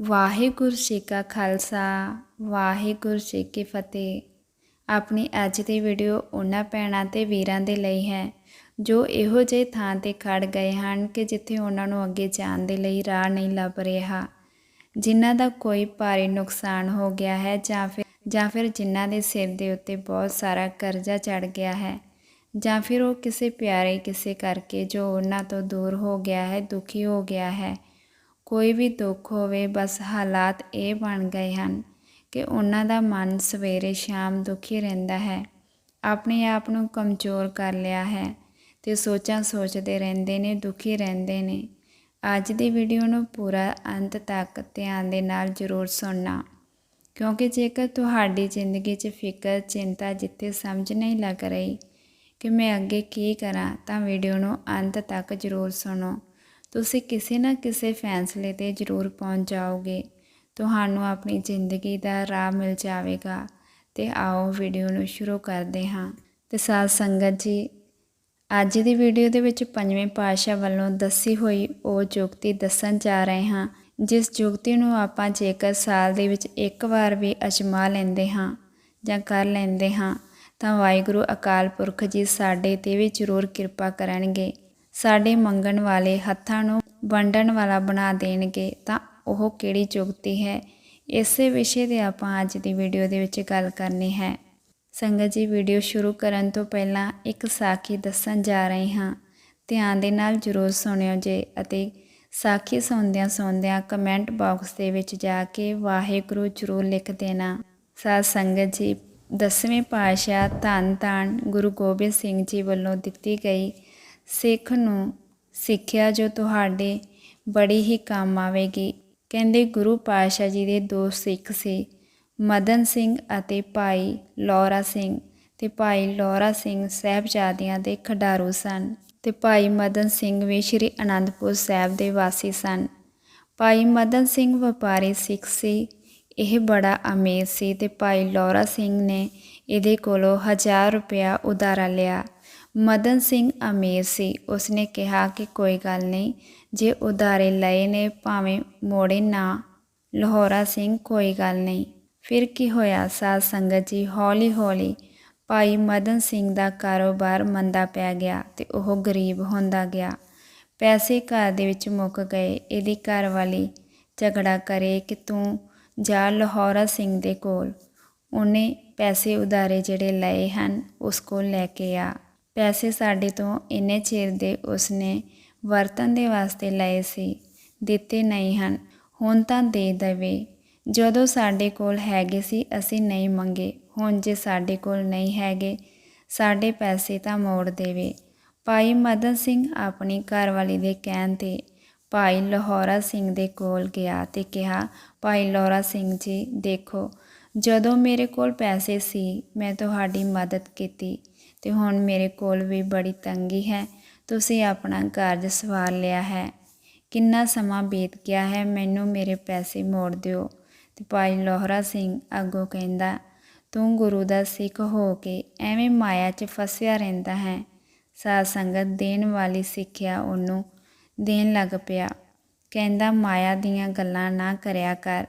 ਵਾਹਿਗੁਰੂ ਜੀ ਕਾ ਖਾਲਸਾ, ਵਾਹਿਗੁਰੂ ਜੀ ਕੀ ਫਤਿਹ। ਆਪਣੀ ਅੱਜ ਦੀ ਵੀਡੀਓ ਉਹਨਾਂ ਭੈਣਾਂ ਤੇ ਵੀਰਾਂ ਦੇ ਲਈ ਹੈ, ਜੋ ਇਹੋ ਜਿਹੇ ਥਾਂ ਤੇ ਖੜ ਗਏ ਹਨ ਕਿ ਜਿੱਥੇ ਉਹਨਾਂ ਨੂੰ ਅੱਗੇ ਜਾਣ ਦੇ ਲਈ ਰਾਹ ਨਹੀਂ ਲੱਭ ਰਿਹਾ। ਜਿਨ੍ਹਾਂ ਦਾ ਕੋਈ ਭਾਰੀ ਨੁਕਸਾਨ ਹੋ ਗਿਆ ਹੈ ਜਾਂ ਫਿਰ ਜਾਂ ਫਿਰ ਜਿਨ੍ਹਾਂ ਦੇ ਸਿਰ ਦੇ ਉੱਤੇ ਬਹੁਤ ਸਾਰਾ ਕਰਜ਼ਾ ਚੜ ਗਿਆ ਹੈ, ਜਾਂ ਫਿਰ ਉਹ ਕਿਸੇ ਪਿਆਰੇ ਕਿਸੇ ਕਰਕੇ ਜੋ ਉਹਨਾਂ ਤੋਂ ਦੂਰ ਹੋ ਗਿਆ ਹੈ, ਦੁਖੀ ਹੋ ਗਿਆ ਹੈ। ਕੋਈ ਵੀ ਦੁੱਖ ਹੋਵੇ, ਬਸ ਹਾਲਾਤ ਇਹ ਬਣ ਗਏ ਹਨ ਕਿ ਉਹਨਾਂ ਦਾ ਮਨ ਸਵੇਰੇ ਸ਼ਾਮ ਦੁਖੀ ਰਹਿੰਦਾ ਹੈ। ਆਪਣੇ ਆਪ ਨੂੰ ਕਮਜ਼ੋਰ ਕਰ ਲਿਆ ਹੈ ਤੇ ਸੋਚਾਂ ਸੋਚਦੇ ਰਹਿੰਦੇ ਨੇ, ਦੁਖੀ ਰਹਿੰਦੇ ਨੇ। ਅੱਜ ਦੀ ਵੀਡੀਓ ਨੂੰ ਪੂਰਾ ਅੰਤ ਤੱਕ ਧਿਆਨ ਦੇ ਨਾਲ ਜ਼ਰੂਰ ਸੁਣਨਾ, ਕਿਉਂਕਿ ਜੇਕਰ ਤੁਹਾਡੀ ਜ਼ਿੰਦਗੀ 'ਚ ਫਿਕਰ, ਚਿੰਤਾ ਜਿੱਥੇ ਸਮਝ ਨਹੀਂ ਲੱਗ ਰਹੀ ਕਿ ਮੈਂ ਅੱਗੇ ਕੀ ਕਰਾਂ, ਤਾਂ ਵੀਡੀਓ ਨੂੰ ਅੰਤ ਤੱਕ ਜ਼ਰੂਰ ਸੁਣੋ। ਤੁਸੀਂ ਕਿਸੇ ਨਾ ਕਿਸੇ ਫੈਸਲੇ ਤੇ ਜ਼ਰੂਰ ਪਹੁੰਚ ਜਾਓਗੇ। ਤੁਹਾਨੂੰ ਆਪਣੀ ਜ਼ਿੰਦਗੀ ਦਾ ਰਾਹ ਮਿਲ ਜਾਵੇਗਾ। ਤੇ ਆਓ ਵੀਡੀਓ ਨੂੰ ਸ਼ੁਰੂ ਕਰਦੇ ਹਾਂ। ਤੇ ਸਾਧ ਸੰਗਤ ਜੀ, ਅੱਜ ਦੀ ਵੀਡੀਓ ਦੇ ਵਿੱਚ ਪੰਜਵੇਂ ਪਾਤਸ਼ਾਹ ਵੱਲੋਂ ਦੱਸੀ ਹੋਈ ਉਹ ਜੁਗਤੀ ਦੱਸਣ ਜਾ ਰਹੇ ਹਾਂ। ਜਿਸ ਜੁਗਤੀ ਨੂੰ ਆਪਾਂ ਜੇਕਰ ਸਾਲ ਦੇ ਵਿੱਚ ਇੱਕ ਵਾਰ ਵੀ ਅਜਮਾ ਲੈਂਦੇ ਹਾਂ ਜਾਂ ਕਰ ਲੈਂਦੇ ਹਾਂ, ਤਾਂ ਵਾਹਿਗੁਰੂ ਅਕਾਲ ਪੁਰਖ ਜੀ ਸਾਡੇ ਤੇ ਵੀ ਜ਼ਰੂਰ ਕਿਰਪਾ ਕਰਨਗੇ। ਸਾਡੇ ਮੰਗਣ ਵਾਲੇ ਹੱਥਾਂ ਨੂੰ ਵੰਡਣ ਵਾਲਾ ਬਣਾ ਦੇਣਗੇ, ਤਾਂ ਉਹ ਕਿਹੜੀ ਚੁਗਤੀ ਹੈ? ਇਸੇ ਵਿਸ਼ੇ ਤੇ ਆਪਾਂ ਅੱਜ ਦੀ ਵੀਡੀਓ ਦੇ ਵਿੱਚ ਗੱਲ ਕਰਨੀ ਹੈ। ਸੰਗਤ ਜੀ, ਵੀਡੀਓ ਸ਼ੁਰੂ ਕਰਨ ਤੋਂ ਪਹਿਲਾਂ ਇੱਕ ਸਾਖੀ ਦੱਸਣ ਜਾ ਰਹੇ ਹਾਂ। ਧਿਆਨ ਦੇ ਨਾਲ ਜ਼ਰੂਰ ਸੁਣਿਓ ਜੇ ਅਤੇ ਸਾਖੀ ਸੁਣਦਿਆਂ ਸੁਣਦਿਆਂ ਕਮੈਂਟ ਬਾਕਸ ਦੇ ਵਿੱਚ ਜਾ ਕੇ ਵਾਹਿਗੁਰੂ ਜ਼ਰੂਰ ਲਿਖ ਦੇਣਾ। ਸਾਧ ਸੰਗਤ ਜੀ, ਦਸਵੇਂ ਪਾਤਸ਼ਾਹ ਧੰਨ ਧੰਨ ਗੁਰੂ ਗੋਬਿੰਦ ਸਿੰਘ ਜੀ ਵੱਲੋਂ ਦਿੱਤੀ ਗਈ ਸਿੱਖ ਨੂੰ ਸਿੱਖਿਆ ਜੋ ਤੁਹਾਡੇ ਬੜੀ ਹੀ ਕੰਮ ਆਵੇਗੀ। ਕਹਿੰਦੇ ਗੁਰੂ ਪਾਤਸ਼ਾਹ ਜੀ ਦੇ ਦੋ ਸਿੱਖ ਸੀ, ਮਦਨ ਸਿੰਘ ਅਤੇ ਭਾਈ ਲੋਰਾ ਸਿੰਘ। ਤੇ ਭਾਈ ਲੋਰਾ ਸਿੰਘ ਸਹਿਬਜ਼ਾਦਿਆਂ ਦੇ ਖਿਡਾਰੂ ਸਨ ਤੇ ਭਾਈ ਮਦਨ ਸਿੰਘ ਵੀ ਸ੍ਰੀ ਅਨੰਦਪੁਰ ਸਾਹਿਬ ਦੇ ਵਾਸੀ ਸਨ। ਭਾਈ ਮਦਨ ਸਿੰਘ ਵਪਾਰੀ ਸਿੱਖ ਸੀ, ਇਹ ਬੜਾ ਅਮੀਰ ਸੀ ਤੇ ਭਾਈ ਲੋਰਾ ਸਿੰਘ ਨੇ ਇਹਦੇ ਕੋਲੋਂ 1000 ਰੁਪਇਆ ਉਧਾਰਾ ਲਿਆ। ਮਦਨ ਸਿੰਘ ਅਮੀਰ ਸੀ। ਉਸਨੇ ਕਿਹਾ ਕਿ ਕੋਈ ਗੱਲ ਨਹੀਂ, ਜੇ ਉਦਾਰੇ ਲਏ ਨੇ ਭਾਵੇਂ ਮੋੜੇ ਨਾ। ਲਾਹੌਰਾ ਸਿੰਘ, ਕੋਈ ਗੱਲ ਨਹੀਂ। ਫਿਰ ਕੀ ਹੋਇਆ? ਸਾਧ ਸੰਗਤ ਜੀ ਹੌਲੀ ਹੌਲੀ ਭਾਈ ਮਦਨ ਸਿੰਘ ਦਾ ਕਾਰੋਬਾਰ ਮੰਦਾ ਪੈ ਗਿਆ ਤੇ ਉਹ ਗਰੀਬ ਹੁੰਦਾ ਗਿਆ। ਪੈਸੇ ਘਰ ਦੇ ਵਿੱਚ ਮੁੱਕ ਗਏ। ਇਹਦੀ ਘਰ ਵਾਲੀ ਝਗੜਾ ਕਰੇ ਕਿ ਤੂੰ ਜਾ ਲਾਹੌਰਾ ਸਿੰਘ ਦੇ ਕੋਲ। ਉਹਨੇ ਪੈਸੇ ਉਦਾਰੇ ਜਿਹੜੇ ਲਏ ਹਨ, ਉਸ ਕੋਲ ਲੈ ਕੇ ਆ। ਪੈਸੇ ਸਾਡੇ ਤੋਂ ਇੰਨੇ ਚਿਰ ਦੇ ਉਸਨੇ ਵਰਤਨ ਦੇ ਵਾਸਤੇ ਲਏ ਸੀ, ਦਿੱਤੇ ਨਹੀਂ ਹਨ। ਹੁਣ ਤਾਂ ਦੇ ਦੇਵੇ। ਜਦੋਂ ਸਾਡੇ ਕੋਲ ਹੈਗੇ ਸੀ, ਅਸੀਂ ਨਹੀਂ ਮੰਗੇ। ਹੁਣ ਜੇ ਸਾਡੇ ਕੋਲ ਨਹੀਂ ਹੈਗੇ, ਸਾਡੇ ਪੈਸੇ ਤਾਂ ਮੋੜ ਦੇਵੇ। ਭਾਈ ਮਦਨ ਸਿੰਘ ਆਪਣੀ ਘਰਵਾਲੀ ਦੇ ਕਹਿਣ ਤੇ ਭਾਈ ਲਾਹੌਰਾ ਸਿੰਘ ਦੇ ਕੋਲ ਗਿਆ ਤੇ ਕਿਹਾ, ਭਾਈ ਲੋਰਾ ਸਿੰਘ ਜੀ, ਦੇਖੋ, ਜਦੋਂ ਮੇਰੇ ਕੋਲ ਪੈਸੇ ਸੀ, ਮੈਂ ਤੁਹਾਡੀ ਮਦਦ ਕੀਤੀ। ਤੇ ਹੁਣ ਮੇਰੇ ਕੋਲ ਵੀ ਬੜੀ ਤੰਗੀ ਹੈ। ਤੁਸੀਂ ਆਪਣਾ ਕਾਰਜ ਸਵਾਰ ਲਿਆ ਹੈ। ਕਿੰਨਾ ਸਮਾਂ ਬੀਤ ਗਿਆ ਹੈ, ਮੈਨੂੰ ਮੇਰੇ ਪੈਸੇ ਮੋੜ ਦਿਓ। ਤੇ ਭਾਈ ਲੋਹਰਾ ਸਿੰਘ ਅੱਗੋਂ ਕਹਿੰਦਾ, ਤੂੰ ਗੁਰੂ ਦਾ ਸਿੱਖ ਹੋ ਕੇ ਐਵੇਂ ਮਾਇਆ 'ਚ ਫਸਿਆ ਰਹਿੰਦਾ ਹੈ। ਸਾਧ ਸੰਗਤ ਦੇਣ ਵਾਲੀ ਸਿੱਖਿਆ ਉਹਨੂੰ ਦੇਣ ਲੱਗ ਪਿਆ। ਕਹਿੰਦਾ, ਮਾਇਆ ਦੀਆਂ ਗੱਲਾਂ ਨਾ ਕਰਿਆ ਕਰ।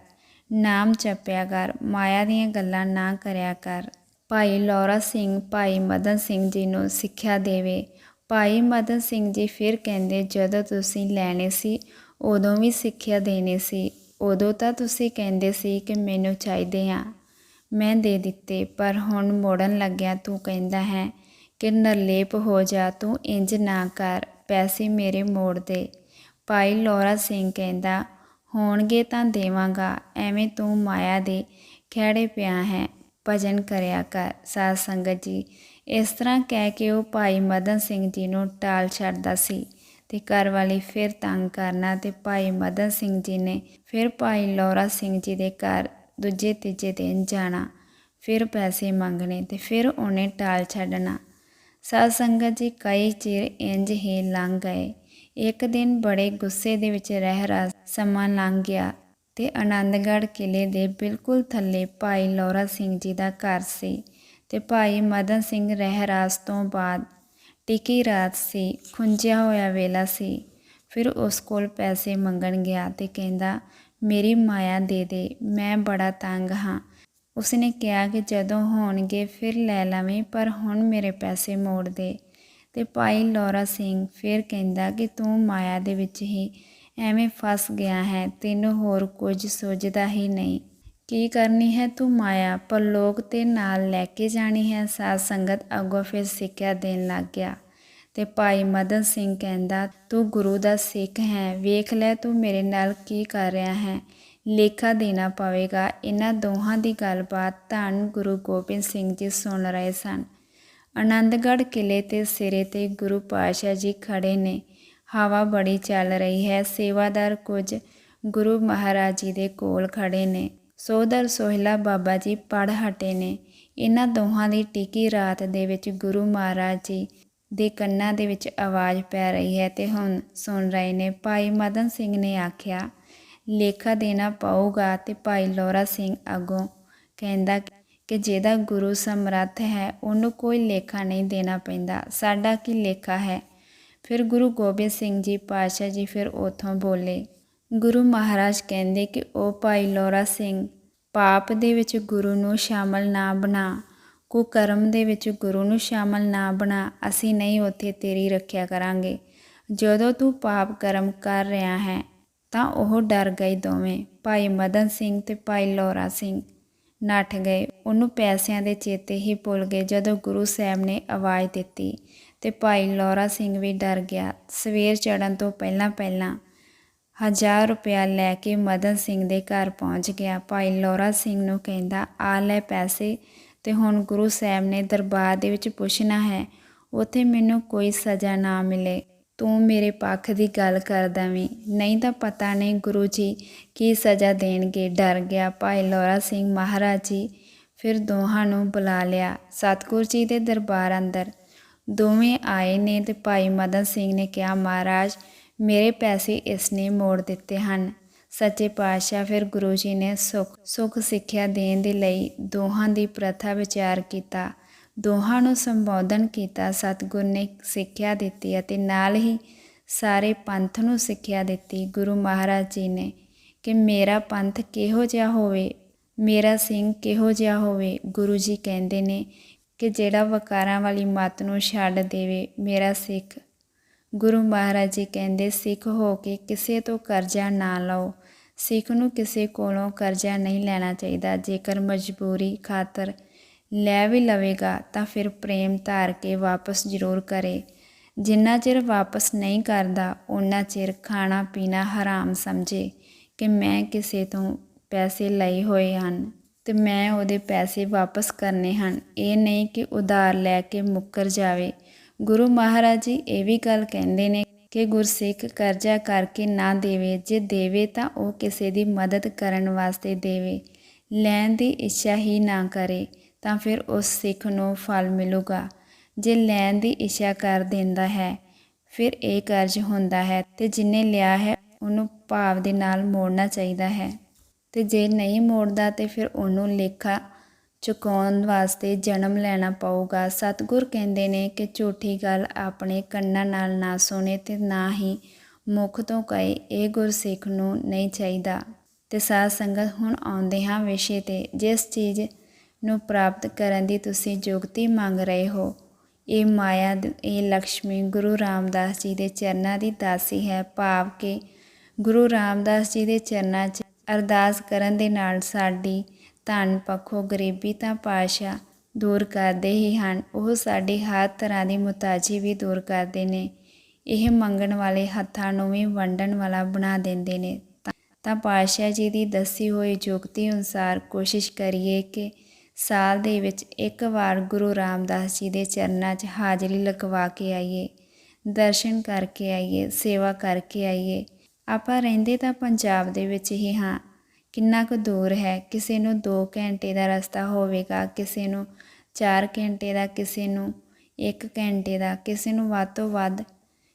ਨਾਮ ਜਪਿਆ ਕਰ। ਮਾਇਆ ਦੀਆਂ ਗੱਲਾਂ ਨਾ ਕਰਿਆ ਕਰ। ਭਾਈ ਲੋਰਾ ਸਿੰਘ, ਭਾਈ ਮਦਨ ਸਿੰਘ ਜੀ ਨੂੰ ਸਿੱਖਿਆ ਦੇਵੇ। ਭਾਈ ਮਦਨ ਸਿੰਘ ਜੀ ਫਿਰ ਕਹਿੰਦੇ, ਜਦੋਂ ਤੁਸੀਂ ਲੈਣੇ ਸੀ, ਉਦੋਂ ਵੀ ਸਿੱਖਿਆ ਦੇਣੀ ਸੀ। ਉਦੋਂ ਤਾਂ ਤੁਸੀਂ ਕਹਿੰਦੇ ਸੀ ਕਿ ਮੈਨੂੰ ਚਾਹੀਦੇ ਆ। ਮੈਂ ਦੇ ਦਿੱਤੇ, ਪਰ ਹੁਣ ਮੋੜਨ ਲੱਗਿਆ, ਤੂੰ ਕਹਿੰਦਾ ਹੈ ਕਿ ਨਰਲੇਪ ਹੋ ਜਾ, ਤੂੰ ਇੰਜ ਨਾ ਕਰ, ਪੈਸੇ ਮੇਰੇ ਮੋੜ ਦੇ। ਭਾਈ ਲੋਰਾ ਸਿੰਘ ਕਹਿੰਦਾ, ਹੋਣਗੇ ਤਾਂ ਦੇਵਾਂਗਾ, ਐਵੇਂ ਤੂੰ ਮਾਇਆ ਦੇ ਖਿਹੜੇ ਪਿਆ ਹੈ। ਭਜਨ ਕਰਿਆ ਕਰ, ਸਾਧ ਸੰਗਤ ਜੀ। ਇਸ ਤਰ੍ਹਾਂ ਕਹਿ ਕੇ ਉਹ ਭਾਈ ਮਦਨ ਸਿੰਘ ਜੀ ਨੂੰ ਟਾਲ ਛੱਡਦਾ ਸੀ ਤੇ ਘਰ ਵਾਲੀ ਫਿਰ ਤੰਗ ਕਰਨਾ ਤੇ ਭਾਈ ਮਦਨ ਸਿੰਘ ਜੀ ਨੇ ਫਿਰ ਭਾਈ ਲੋਰਾ ਸਿੰਘ ਜੀ ਦੇ ਘਰ ਦੂਜੇ ਤੀਜੇ ਦਿਨ ਜਾਣਾ, ਫਿਰ ਪੈਸੇ ਮੰਗਣੇ ਤੇ ਫਿਰ ਉਹਨੇ ਟਾਲ ਛੱਡਣਾ। ਸਾਧ ਸੰਗਤ ਜੀ ਕਈ ਚਿਰ ਇੰਜ ਹੀ ਲੰਘ ਗਏ। ਇੱਕ ਦਿਨ ਬੜੇ ਗੁੱਸੇ ਦੇ ਵਿੱਚ ਰਹਿ ਰਾ ਸਮਾਂ ਲੰਘ ਗਿਆ ਤੇ ਆਨੰਦਗੜ੍ਹ ਕਿਲੇ ਦੇ ਬਿਲਕੁਲ ਥੱਲੇ ਭਾਈ ਲੋਰਾ ਸਿੰਘ ਜੀ ਦਾ ਘਰ ਸੀ ਤੇ ਭਾਈ ਮਦਨ ਸਿੰਘ ਰਹਿਰਾਸ ਤੋਂ ਬਾਅਦ ਟਿਕੀ ਰਾਤ ਸੀ, ਖੁੰਝਿਆ ਹੋਇਆ ਵੇਲਾ ਸੀ। ਫਿਰ ਉਸ ਕੋਲ ਪੈਸੇ ਮੰਗਣ ਗਿਆ ਤੇ ਕਹਿੰਦਾ, ਮੇਰੀ ਮਾਇਆ ਦੇ ਦੇ, ਮੈਂ ਬੜਾ ਤੰਗ ਹਾਂ। ਉਸਨੇ ਕਿਹਾ ਕਿ ਜਦੋਂ ਹੋਣਗੇ ਫਿਰ ਲੈ ਲਵੇਂ, ਪਰ ਹੁਣ ਮੇਰੇ ਪੈਸੇ ਮੋੜ ਦੇ। ਤੇ ਭਾਈ ਲੋਰਾ ਸਿੰਘ ਫਿਰ ਕਹਿੰਦਾ ਕਿ ਤੂੰ ਮਾਇਆ ਦੇ ਵਿੱਚ ਹੀ ਐਵੇਂ ਫਸ ਗਿਆ ਹੈ, ਤੈਨੂੰ ਹੋਰ ਕੁਝ ਸੋਝਦਾ ਹੀ ਨਹੀਂ। ਕੀ ਕਰਨੀ ਹੈ ਤੂੰ ਮਾਇਆ? ਪਰ ਲੋਕ ਤੇ ਨਾਲ ਲੈ ਕੇ ਜਾਣੀ ਹੈ। ਸਾਧ ਸੰਗਤ ਅੱਗੋਂ ਫਿਰ ਸਿੱਖਿਆ ਦੇਣ ਲੱਗ ਗਿਆ। ਤੇ ਭਾਈ ਮਦਨ ਸਿੰਘ ਕਹਿੰਦਾ, ਤੂੰ ਗੁਰੂ ਦਾ ਸਿੱਖ ਹੈ। ਵੇਖ ਲੈ ਤੂੰ ਮੇਰੇ ਨਾਲ ਕੀ ਕਰ ਰਿਹਾ ਹੈ। ਲੇਖਾ ਦੇਣਾ ਪਵੇਗਾ। ਇਹਨਾਂ ਦੋਹਾਂ ਦੀ ਗੱਲਬਾਤ ਧੰਨ ਗੁਰੂ ਗੋਬਿੰਦ ਸਿੰਘ ਜੀ ਸੁਣ ਰਹੇ ਸਨ। ਆਨੰਦਗੜ੍ਹ ਕਿਲੇ ਤੇ ਸਿਰੇ ਤੇ ਗੁਰੂ ਪਾਤਸ਼ਾਹ ਜੀ ਖੜੇ ਨੇ। ਹਵਾ ਬੜੀ ਚੱਲ ਰਹੀ ਹੈ। ਸੇਵਾਦਾਰ ਕੁਝ ਗੁਰੂ ਮਹਾਰਾਜ ਜੀ ਦੇ ਕੋਲ ਖੜੇ ਨੇ। ਸੋਦਰ ਸੋਹਿਲਾ ਬਾਬਾ ਜੀ ਪੜ ਹਟੇ ਨੇ। ਇਹਨਾਂ ਦੋਹਾਂ ਦੀ ਟਿੱਕੀ ਰਾਤ ਦੇ ਵਿੱਚ ਗੁਰੂ ਮਹਾਰਾਜ ਜੀ ਦੇ ਕੰਨਾਂ ਦੇ ਵਿੱਚ ਆਵਾਜ਼ ਪੈ ਰਹੀ ਹੈ ਤੇ ਹੁਣ ਸੁਣ ਰਹੇ ਨੇ, ਭਾਈ ਮਦਨ ਸਿੰਘ ਨੇ ਆਖਿਆ, ਲੇਖਾ ਦੇਣਾ ਪਊਗਾ ਤੇ ਭਾਈ ਲੋਰਾ ਸਿੰਘ ਅੱਗੋਂ ਕਹਿੰਦਾ ਕਿ ਜਿਹਦਾ ਗੁਰੂ ਸਮਰੱਥ ਹੈ, ਉਹਨੂੰ ਕੋਈ ਲੇਖਾ ਨਹੀਂ ਦੇਣਾ ਪੈਂਦਾ। ਸਾਡਾ ਕੀ ਲੇਖਾ ਹੈ? ਫਿਰ ਗੁਰੂ ਗੋਬਿੰਦ ਸਿੰਘ ਜੀ ਪਾਤਸ਼ਾਹ ਜੀ ਫਿਰ ਉਥੋਂ ਬੋਲੇ। ਗੁਰੂ ਮਹਾਰਾਜ ਕਹਿੰਦੇ ਕਿ ਉਹ ਭਾਈ ਲੋਰਾ ਸਿੰਘ, ਪਾਪ ਦੇ ਵਿੱਚ ਗੁਰੂ ਨੂੰ ਸ਼ਾਮਲ ਨਾ ਬਣਾ, ਕੁਕਰਮ ਦੇ ਵਿੱਚ ਗੁਰੂ ਨੂੰ ਸ਼ਾਮਲ ਨਾ ਬਣਾ, ਅਸੀਂ ਨਹੀਂ ਉੱਥੇ ਤੇਰੀ ਰੱਖਿਆ ਕਰਾਂਗੇ। ਜਦੋਂ ਤੂੰ ਪਾਪ ਕਰਮ ਕਰ ਰਿਹਾ ਹੈ, ਤਾਂ ਉਹ ਡਰ ਗਏ ਦੋਵੇਂ, ਭਾਈ ਮਦਨ ਸਿੰਘ ਤੇ ਭਾਈ ਲੋਰਾ ਸਿੰਘ। ਨੱਠ ਗਏ, ਉਹਨੂੰ ਪੈਸਿਆਂ ਦੇ ਚੇਤੇ ਹੀ ਭੁੱਲ ਗਏ ਜਦੋਂ ਗੁਰੂ ਸਾਹਿਬ ਨੇ ਆਵਾਜ਼ ਦਿੱਤੀ ਤੇ ਭਾਈ ਲੋਰਾ ਸਿੰਘ ਵੀ ਡਰ ਗਿਆ। ਸਵੇਰ ਚੜਨ ਤੋਂ ਪਹਿਲਾਂ ਪਹਿਲਾਂ ਹਜ਼ਾਰ ਰੁਪਇਆ ਲੈ ਕੇ ਮਦਨ ਸਿੰਘ ਦੇ ਘਰ ਪਹੁੰਚ ਗਿਆ। ਭਾਈ ਲੋਰਾ ਸਿੰਘ ਨੂੰ ਕਹਿੰਦਾ, ਆ ਲੈ ਪੈਸੇ ਤੇ ਹੁਣ ਗੁਰੂ ਸਾਹਿਬ ਨੇ ਦਰਬਾਰ ਦੇ ਵਿੱਚ ਪੁੱਛਣਾ ਹੈ, ਉਥੇ ਮੈਨੂੰ ਕੋਈ ਸਜ਼ਾ ਨਾ ਮਿਲੇ। ਤੂੰ ਮੇਰੇ ਪੱਖ ਦੀ ਗੱਲ ਕਰ ਦਵੇਂ। ਨਹੀਂ ਤਾਂ ਪਤਾ ਨਹੀਂ ਗੁਰੂ ਜੀ ਕੀ ਸਜ਼ਾ ਦੇਣਗੇ। ਡਰ ਗਿਆ ਭਾਈ ਲੋਰਾ ਸਿੰਘ ਮਹਾਰਾਜ ਜੀ। ਫਿਰ ਦੋਹਾਂ ਨੂੰ ਬੁਲਾ ਲਿਆ। ਸਤਗੁਰ ਜੀ ਦੇ ਦਰਬਾਰ ਅੰਦਰ ਦੋਵੇਂ ਆਏ ਨੇ ਤੇ ਭਾਈ ਮਦਨ ਸਿੰਘ ਨੇ ਕਿਹਾ, ਮਹਾਰਾਜ, ਮੇਰੇ ਪੈਸੇ ਇਸ ਨੇ ਮੋੜ ਦਿੱਤੇ ਹਨ। ਸੱਚੇ ਪਾਤਸ਼ਾਹ ਫਿਰ ਗੁਰੂ ਜੀ ਨੇ ਸੁਖ ਸੁਖ ਸਿੱਖਿਆ ਦੇਣ ਦੇ ਲਈ ਦੋਹਾਂ ਦੀ ਪ੍ਰਥਾ ਵਿਚਾਰ ਕੀਤਾ। ਦੋਹਾਂ ਨੂੰ ਸੰਬੋਧਨ ਕੀਤਾ, ਸਤਿਗੁਰ ਨੇ ਸਿੱਖਿਆ ਦਿੱਤੀ ਅਤੇ ਨਾਲ ਹੀ ਸਾਰੇ ਪੰਥ ਨੂੰ ਸਿੱਖਿਆ ਦਿੱਤੀ। ਗੁਰੂ ਮਹਾਰਾਜ ਜੀ ਨੇ ਕਿ ਮੇਰਾ ਪੰਥ ਕਿਹੋ ਜਿਹਾ ਹੋਵੇ, ਮੇਰਾ ਸਿੰਘ ਕਿਹੋ ਜਿਹਾ ਹੋਵੇ, ਗੁਰੂ ਜੀ ਕਹਿੰਦੇ ਨੇ ਕਿ ਜਿਹੜਾ ਵਕਾਰਾਂ ਵਾਲੀ ਮੱਤ ਨੂੰ ਛੱਡ ਦੇਵੇ, ਮੇਰਾ ਸਿੱਖ। ਗੁਰੂ ਮਹਾਰਾਜ ਜੀ ਕਹਿੰਦੇ, ਸਿੱਖ ਹੋ ਕੇ ਕਿਸੇ ਤੋਂ ਕਰਜ਼ਾ ਨਾ ਲਓ। ਸਿੱਖ ਨੂੰ ਕਿਸੇ ਕੋਲੋਂ ਕਰਜ਼ਾ ਨਹੀਂ ਲੈਣਾ ਚਾਹੀਦਾ। ਜੇਕਰ ਮਜਬੂਰੀ ਖਾਤਰ ਲੈ ਵੀ ਲਵੇਗਾ, ਤਾਂ ਫਿਰ ਪ੍ਰੇਮ ਧਾਰ ਕੇ ਵਾਪਸ ਜ਼ਰੂਰ ਕਰੇ। ਜਿੰਨਾ ਚਿਰ ਵਾਪਸ ਨਹੀਂ ਕਰਦਾ ਉਹਨਾਂ ਚਿਰ ਖਾਣਾ ਪੀਣਾ ਹਰਾਮ ਸਮਝੇ ਕਿ ਮੈਂ ਕਿਸੇ ਤੋਂ ਪੈਸੇ ਲਏ ਹੋਏ ਹਨ। ਤੇ ਮੈਂ ਉਹਦੇ ਪੈਸੇ ਵਾਪਸ ਕਰਨੇ ਹਨ। ਇਹ ਨਹੀਂ ਕਿ ਉਧਾਰ ਲੈ ਕੇ ਮੁੱਕਰ ਜਾਵੇ। ਗੁਰੂ ਮਹਾਰਾਜ ਜੀ ਇਹ ਵੀ ਗੱਲ ਕਹਿੰਦੇ ਨੇ ਕਿ ਗੁਰਸਿੱਖ ਕਰਜ਼ਾ ਕਰਕੇ ਨਾ ਦੇਵੇ। ਜੇ ਦੇਵੇ ਤਾਂ ਉਹ ਕਿਸੇ ਦੀ ਮਦਦ ਕਰਨ ਵਾਸਤੇ ਦੇਵੇ। ਲੈਣ ਦੀ ਇੱਛਾ ਹੀ ਨਾ ਕਰੇ ਤਾਂ ਫਿਰ ਉਸ ਸਿੱਖ ਨੂੰ ਫਲ ਮਿਲੂਗਾ। ਜੇ ਲੈਣ ਦੀ ਇੱਛਾ ਕਰ ਦਿੰਦਾ ਹੈ, ਫਿਰ ਇਹ ਕਰਜ਼ ਹੁੰਦਾ ਹੈ ਤੇ ਜਿਨੇ ਲਿਆ ਹੈ ਉਹਨੂੰ ਭਾਵ ਦੇ ਨਾਲ ਮੋੜਨਾ ਚਾਹੀਦਾ ਹੈ। ਤੇ ਜੇ ਨਹੀਂ ਮੋੜਦਾ ਤੇ ਫਿਰ ਉਹਨੂੰ ਲੇਖਾ ਚੁਕਾਉਣ ਵਾਸਤੇ ਜਨਮ ਲੈਣਾ ਪਊਗਾ। ਸਤਿਗੁਰ ਕਹਿੰਦੇ ਨੇ ਕਿ ਝੂਠੀ ਗੱਲ ਆਪਣੇ ਕੰਨਾਂ ਨਾਲ ਨਾ ਸੁਣੇ ਤੇ ਨਾ ਹੀ ਮੁਖ ਤੋਂ ਕਹੇ। ਇਹ ਗੁਰਸਿੱਖ ਨੂੰ ਨਹੀਂ ਚਾਹੀਦਾ। ਤੇ ਸਾਧ ਸੰਗਤ ਹੁਣ ਆਉਂਦੇ ਹਾਂ ਵਿਸ਼ੇ ਤੇ। ਜਿਸ ਚੀਜ਼ ਨੂੰ ਪ੍ਰਾਪਤ ਕਰਨ ਦੀ ਤੁਸੀਂ ਯੁਗਤੀ ਮੰਗ ਰਹੇ ਹੋ, ਇਹ ਮਾਇਆ ਇਹ ਲక్ష్ਮੀ ਗੁਰੂ ਰਾਮਦਾਸ ਜੀ ਦੇ ਚਰਨਾਂ ਦੀ ਦਾਸੀ ਹੈ। ਭਾਵ ਕਿ ਗੁਰੂ ਰਾਮਦਾਸ ਜੀ ਦੇ ਚਰਨਾਂ 'ਚ ਅਰਦਾਸ ਕਰਨ ਦੇ ਨਾਲ ਸਾਡੀ ਧਨ ਪੱਖੋਂ ਗਰੀਬੀ ਤਾਂ ਪਾਸ਼ਾ ਦੂਰ ਕਰਦੇ ਹੀ ਹਨ, ਉਹ ਸਾਡੀ ਹਰ ਤਰ੍ਹਾਂ ਦੀ ਮੁਤਾਜੀ ਵੀ ਦੂਰ ਕਰਦੇ ਨੇ। ਇਹ ਮੰਗਣ ਵਾਲੇ ਹੱਥਾਂ ਨੂੰ ਵੀ ਵੰਡਣ ਵਾਲਾ ਬਣਾ ਦਿੰਦੇ ਨੇ। ਤਾਂ ਪਾਸ਼ਾ ਜੀ ਦੀ ਦੱਸੀ ਹੋਈ ਯੁਕਤੀ ਅਨੁਸਾਰ ਕੋਸ਼ਿਸ਼ ਕਰੀਏ ਕਿ ਸਾਲ ਦੇ ਵਿੱਚ ਇੱਕ ਵਾਰ ਗੁਰੂ ਰਾਮਦਾਸ ਜੀ ਦੇ ਚਰਨਾਂ 'ਚ ਹਾਜ਼ਰੀ ਲਗਵਾ ਕੇ ਆਈਏ, ਦਰਸ਼ਨ ਕਰਕੇ ਆਈਏ, ਸੇਵਾ ਕਰਕੇ ਆਈਏ। ਆਪਾਂ ਰਹਿੰਦੇ ਤਾਂ ਪੰਜਾਬ ਦੇ ਵਿੱਚ ਹੀ ਹਾਂ। ਕਿੰਨਾ ਕੁ ਦੂਰ ਹੈ, ਕਿਸੇ ਨੂੰ 2 ਘੰਟੇ ਦਾ ਰਸਤਾ ਹੋਵੇਗਾ, ਕਿਸੇ ਨੂੰ 4 ਘੰਟੇ ਦਾ, ਕਿਸੇ ਨੂੰ 1 ਘੰਟੇ ਦਾ, ਕਿਸੇ ਨੂੰ ਵੱਧ ਤੋਂ ਵੱਧ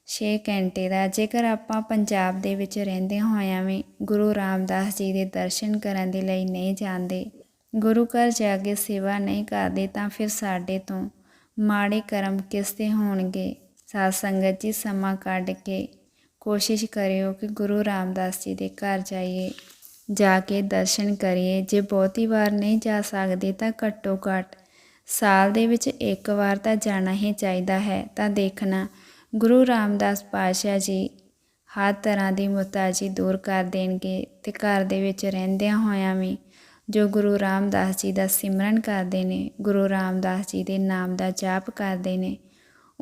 6 ਘੰਟੇ ਦਾ। ਜੇਕਰ ਆਪਾਂ ਪੰਜਾਬ ਦੇ ਵਿੱਚ ਰਹਿੰਦੇ ਹੋਇਆਂ ਵੀ ਗੁਰੂ ਰਾਮਦਾਸ ਜੀ ਦੇ ਦਰਸ਼ਨ ਕਰਨ ਦੇ ਲਈ ਨਹੀਂ ਜਾਂਦੇ, ਗੁਰੂ ਘਰ ਜਾ ਕੇ ਸੇਵਾ ਨਹੀਂ ਕਰਦੇ, ਤਾਂ ਫਿਰ ਸਾਡੇ ਤੋਂ ਮਾੜੇ ਕਰਮ ਕਿਸ ਤੇ ਹੋਣਗੇ? ਸਾਧ ਸੰਗਤ ਜੀ ਸਮਾਂ ਕੱਢ ਕੇ ਕੋਸ਼ਿਸ਼ ਕਰਿਓ ਕਿ ਗੁਰੂ ਰਾਮਦਾਸ ਜੀ ਦੇ ਘਰ ਜਾਈਏ, ਜਾ ਕੇ ਦਰਸ਼ਨ ਕਰੀਏ। ਜੇ ਬਹੁਤੀ ਵਾਰ ਨਹੀਂ ਜਾ ਸਕਦੇ ਤਾਂ ਘੱਟੋ ਘੱਟ ਸਾਲ ਦੇ ਵਿੱਚ ਇੱਕ ਵਾਰ ਤਾਂ ਜਾਣਾ ਹੀ ਚਾਹੀਦਾ ਹੈ। ਤਾਂ ਦੇਖਣਾ, ਗੁਰੂ ਰਾਮਦਾਸ ਪਾਤਸ਼ਾਹ ਜੀ ਹਰ ਤਰ੍ਹਾਂ ਦੀ ਮੁਤਾਜੀ ਦੂਰ ਕਰ ਦੇਣਗੇ ਤੇ ਘਰ ਦੇ ਵਿੱਚ ਰਹਿੰਦਿਆਂ ਹੋਇਆਂ ਵੀ ਜੋ ਗੁਰੂ ਰਾਮਦਾਸ ਜੀ ਦਾ ਸਿਮਰਨ ਕਰਦੇ ਨੇ, ਗੁਰੂ ਰਾਮਦਾਸ ਜੀ ਦੇ ਨਾਮ ਦਾ ਜਾਪ ਕਰਦੇ ਨੇ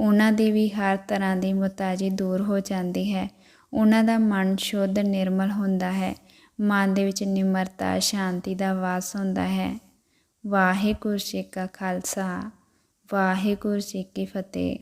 ਉਹਨਾਂ ਦੀ ਵੀ ਹਰ ਤਰ੍ਹਾਂ ਦੀ ਮੁਤਾਜੀ ਦੂਰ ਹੋ ਜਾਂਦੀ ਹੈ। ਉਹਨਾਂ ਦਾ ਮਨ ਸ਼ੁੱਧ, ਨਿਰਮਲ ਹੁੰਦਾ ਹੈ। ਮਨ ਦੇ ਵਿੱਚ ਨਿਮਰਤਾ, ਸ਼ਾਂਤੀ ਦਾ ਵਾਸ ਹੁੰਦਾ ਹੈ। ਵਾਹਿਗੁਰੂ ਜੀ ਕਾ ਖਾਲਸਾ, ਵਾਹਿਗੁਰੂ ਜੀ ਕੀ ਫਤਿਹ।